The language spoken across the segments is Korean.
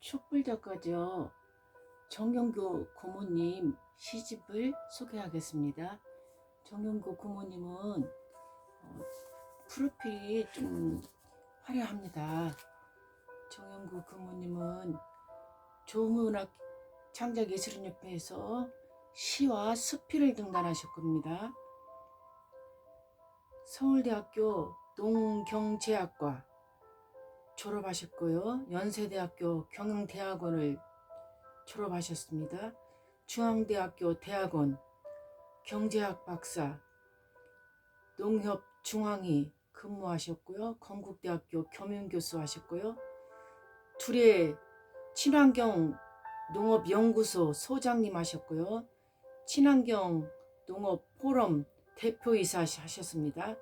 촛불작가죠. 정영교 고모님 시집을 소개하겠습니다. 정영교 고모님은 어, 프로필이 좀 화려합니다. 정영교 고모님은 조문학 창작예술인협회에서 시와 수필을 등단하실 겁니다. 서울대학교 농경제학과 졸업하셨고요. 연세대학교 경영대학원을 졸업하셨습니다. 중앙대학교 대학원 경제학 박사 농협 중앙이 근무하셨고요. 건국대학교 겸임교수 하셨고요. 둘의 친환경 농업연구소 소장님 하셨고요. 친환경 농업 포럼 대표이사 하셨습니다.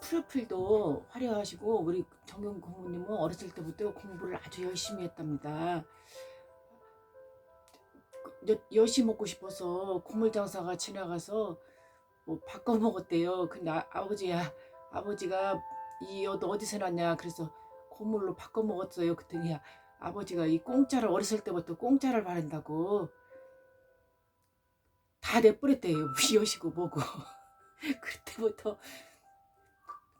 프로필도 화려하시고 우리 정경 고모님은 어렸을 때부터 공부를 아주 열심히 했답니다. 여, 엿이 먹고 싶어서 고물 장사가 지나가서 뭐 바꿔 먹었대요. 근데 아, 아버지야 아버지가 이엿 어디서 났냐 그래서 고물로 바꿔 먹었어요. 그랬더니 아버지가 이 공짜를 어렸을 때부터 공짜를 바른다고 다 내뿌렸대요. 엿이고 뭐고 그때부터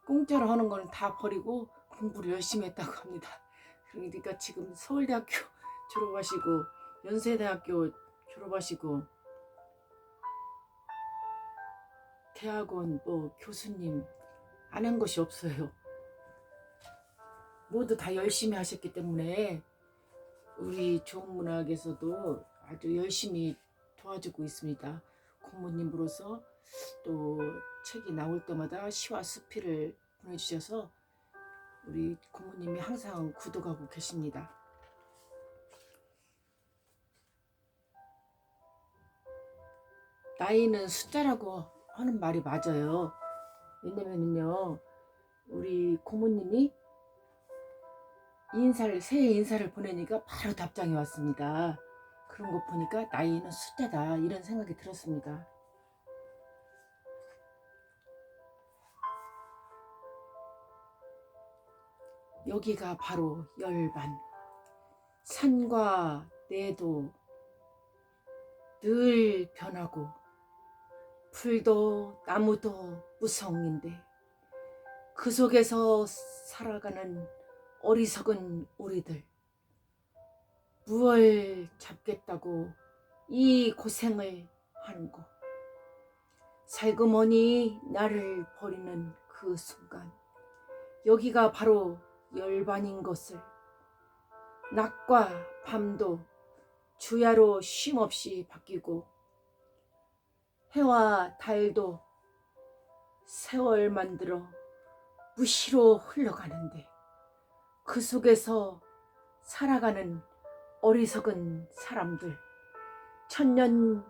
공짜로 하는 거는 다 버리고 공부를 열심히 했다고 합니다. 그러니까 지금 서울대학교 졸업하시고 연세대학교 졸업하시고 대학원 뭐 교수님 안 한 것이 없어요. 모두 다 열심히 하셨기 때문에 우리 좋은 문학에서도 아주 열심히 도와주고 있습니다. 고모님으로서 또 책이 나올 때마다 시와 수필을 보내주셔서 우리 고모님이 항상 구독하고 계십니다. 나이는 숫자라고 하는 말이 맞아요. 왜냐면은요, 우리 고모님이 인사를, 새해 인사를 보내니까 바로 답장이 왔습니다. 그런 거 보니까 나이는 숫자다, 이런 생각이 들었습니다. 여기가 바로 열반. 산과 내도 늘 변하고 풀도 나무도 무성인데 그 속에서 살아가는 어리석은 우리들 무얼 잡겠다고 이 고생을 하는 거 살그머니 나를 버리는 그 순간 여기가 바로 열반인 것을 낮과 밤도 주야로 쉼없이 바뀌고 해와 달도 세월 만들어 무시로 흘러가는데 그 속에서 살아가는 어리석은 사람들 천년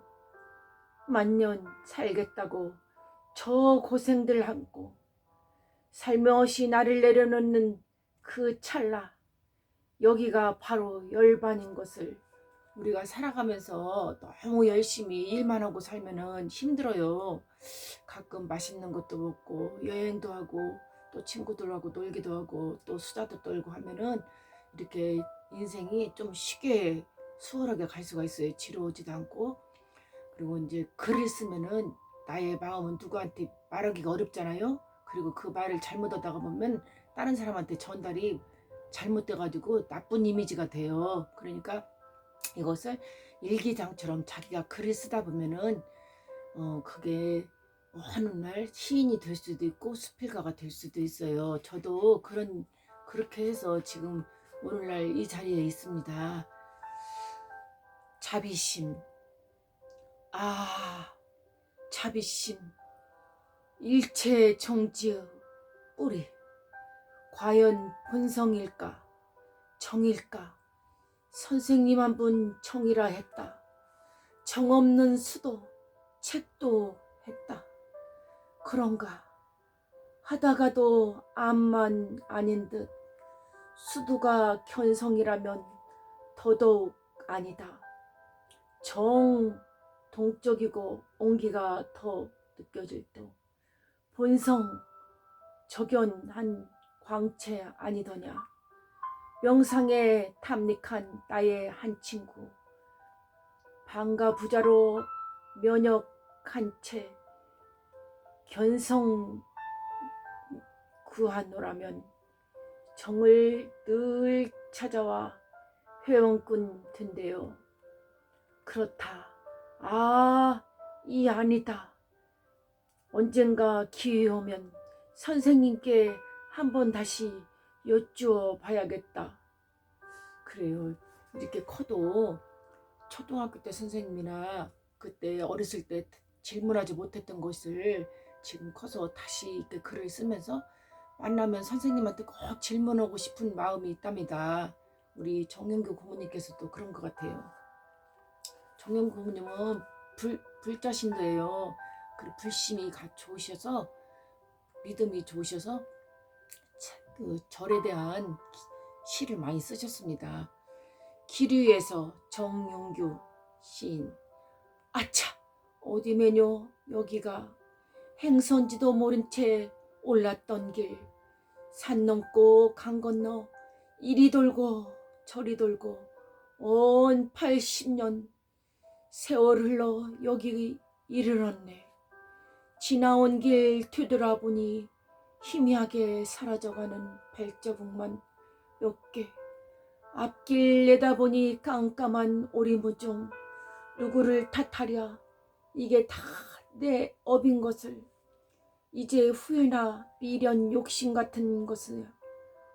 만년 살겠다고 저 고생들 하고 살며시 나를 내려놓는 그 찰나 여기가 바로 열반인 것을 우리가 살아가면서 너무 열심히 일만 하고 살면은 힘들어요. 가끔 맛있는 것도 먹고 여행도 하고 또 친구들하고 놀기도 하고 또 수다도 떨고 하면은 이렇게 인생이 좀 쉽게 수월하게 갈 수가 있어요. 지루하지도 않고 그리고 이제 글을 쓰면은 나의 마음은 누구한테 말하기가 어렵잖아요. 그리고 그 말을 잘못하다가 보면 다른 사람한테 전달이 잘못돼가지고 나쁜 이미지가 돼요. 그러니까 이것을 일기장처럼 자기가 글을 쓰다 보면은 어 그게 어느 날 시인이 될 수도 있고 수필가가 될 수도 있어요. 저도 그런 그렇게 해서 지금 오늘날 이 자리에 있습니다. 자비심. 아, 자비심. 일체 정지의 뿌리. 과연 본성일까? 정일까? 선생님 한 분 정이라 했다. 정 없는 수도 책도 했다. 그런가? 하다가도 암만 아닌 듯 수두가 견성이라면 더더욱 아니다. 정 동적이고 온기가 더 느껴질 때 본성 적연한 광채 아니더냐 명상에 탐닉한 나의 한 친구 방가 부자로 면역한 채 견성 구하노라면 정을 늘 찾아와 회원꾼 든대요. 그렇다. 아, 이 아니다. 언젠가 기회 오면 선생님께 한번 다시 여쭈어 봐야겠다. 그래요. 이렇게 커도 초등학교 때 선생님이나 그때 어렸을 때 질문하지 못했던 것을 지금 커서 다시 이렇게 글을 쓰면서 만나면 선생님한테 꼭 질문하고 싶은 마음이 있답니다. 우리 정영규 고모님께서도 그런 것 같아요. 정영규 고모님은 불, 불자신도예요. 그리고 불심이 가 좋으셔서 믿음이 좋으셔서 차- 그 절에 대한 기- 시를 많이 쓰셨습니다. 기류에서 정용규 시인. 아차! 어디 매뇨 여기가 행선지도 모른 채 올랐던 길. 산 넘고 강 건너 이리 돌고 저리 돌고 온 80년 세월 흘러 여기 이르렀네 지나온 길 되돌아보니 희미하게 사라져가는 발자국만 몇 개. 앞길 내다보니 깜깜한 오리무중. 누구를 탓하랴. 이게 다 내 업인 것을. 이제 후회나 미련 욕심 같은 것은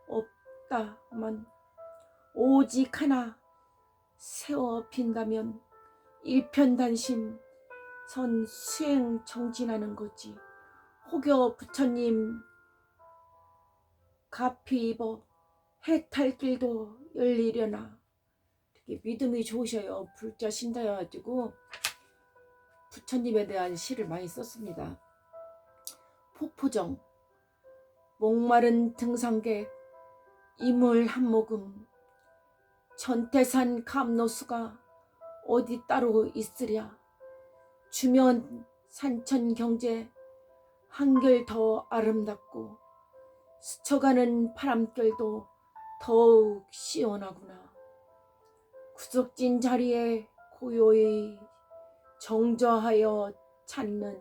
없다만 오직 하나 세워 빈다면 일편단심 선 수행 정진하는 거지. 혹여 부처님 가피 입어 해탈 길도 열리려나 되게 믿음이 좋으셔요. 불자 신다여가지고 부처님에 대한 시를 많이 썼습니다. 폭포정 목마른 등산객 이물 한 모금 전태산 감노수가 어디 따로 있으랴 주면 산천 경제 한결 더 아름답고 스쳐가는 바람결도 더욱 시원하구나. 구석진 자리에 고요히 정저하여 찾는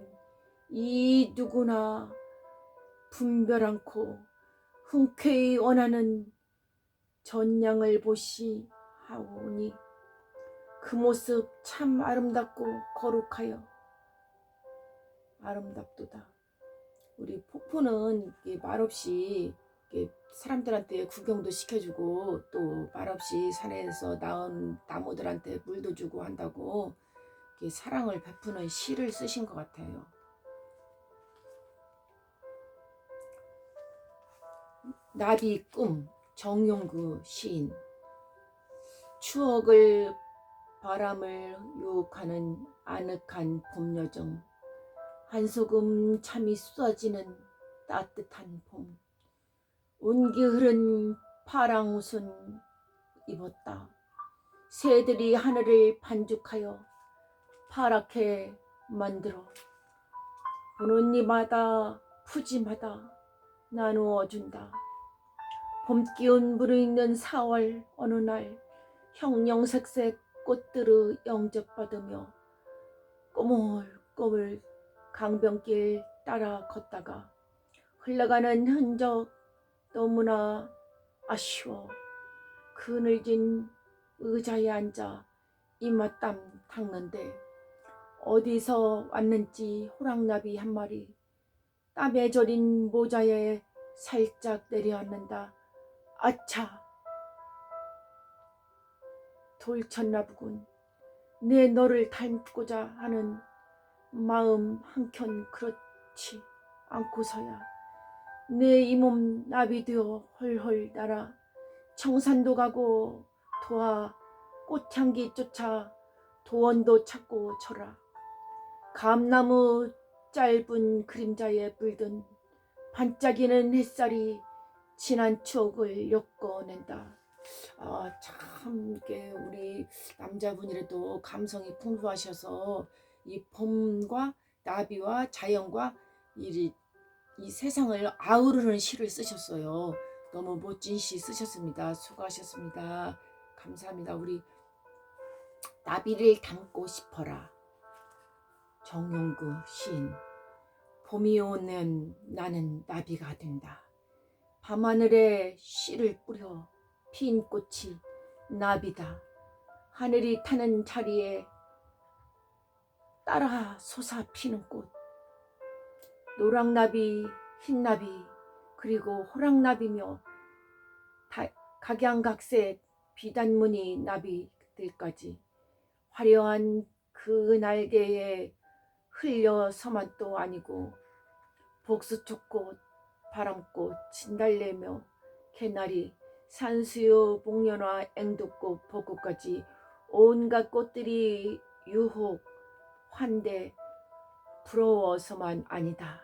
이 누구나 분별 않고 흔쾌히 원하는 전량을 보시 하오니 그 모습 참 아름답고 거룩하여 아름답도다. 우리 폭포는 말없이 사람들한테 구경도 시켜주고 또 말없이 산에서 나온 나무들한테 물도 주고 한다고 사랑을 베푸는 시를 쓰신 것 같아요. 나비 꿈 정용구 시인 추억을 바람을 유혹하는 아늑한 봄 여정. 한소금 잠이 쏟아지는 따뜻한 봄. 운기 흐른 파랑 옷은 입었다. 새들이 하늘을 반죽하여 파랗게 만들어. 보는 이마다 푸짐하다. 나누어 준다. 봄 기운 무르익는 4월 어느 날 형령색색 꽃들을 영접받으며 꼬물꼬물 강변길 따라 걷다가 흘러가는 흔적 너무나 아쉬워. 그늘진 의자에 앉아 입맛땀 닦는데 어디서 왔는지 호랑나비 한 마리 땀에 절인 모자에 살짝 내려앉는다. 아차 돌쳤나 보군 내 너를 닮고자 하는 마음 한켠 그렇지 않고서야 내 이 몸 나비 되어 헐헐 날아 청산도 가고 도화 꽃향기 쫓아 도원도 찾고 쳐라 감나무 짧은 그림자에 물든 반짝이는 햇살이 지난 추억을 엮어낸다. 아, 참, 이게 우리 남자분이라도 감성이 풍부하셔서 이 봄과 나비와 자연과 이 이 세상을 아우르는 시를 쓰셨어요. 너무 멋진 시 쓰셨습니다. 수고하셨습니다. 감사합니다. 우리 나비를 담고 싶어라. 정용구 시인. 봄이 오면 나는 나비가 된다. 밤하늘에 씨를 뿌려 핀 꽃이 나비다. 하늘이 타는 자리에 따라 솟아 피는 꽃. 노랑나비, 흰나비, 그리고 호랑나비며 다- 각양각색 비단무늬 나비들까지 화려한 그 날개에 흘려서만 또 아니고 복수초꽃, 바람꽃, 진달래며 개나리, 산수유, 복년화, 앵두꽃, 벚꽃까지 온갖 꽃들이 유혹, 환대, 부러워서만 아니다.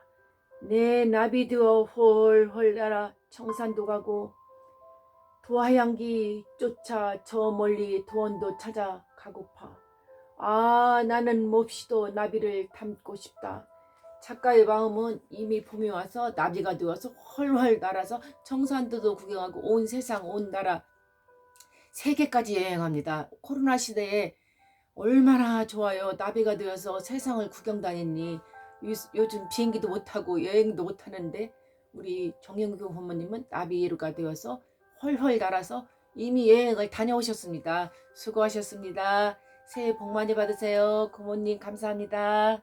내 나비 되어 홀홀 날아 청산도 가고 도화향기 쫓아 저 멀리 도원도 찾아 가고파. 아 나는 몹시도 나비를 담고 싶다. 작가의 마음은 이미 봄이 와서 나비가 되어서 헐헐 날아서 청산도도 구경하고 온 세상 온 나라 세계까지 여행합니다. 코로나 시대에 얼마나 좋아요. 나비가 되어서 세상을 구경 다녔니. 요- 요즘 비행기도 못 타고 여행도 못 하는데 우리 정영규 부모님은 나비가 되어서 헐헐 날아서 이미 여행을 다녀오셨습니다. 수고하셨습니다. 새해 복 많이 받으세요. 부모님 감사합니다.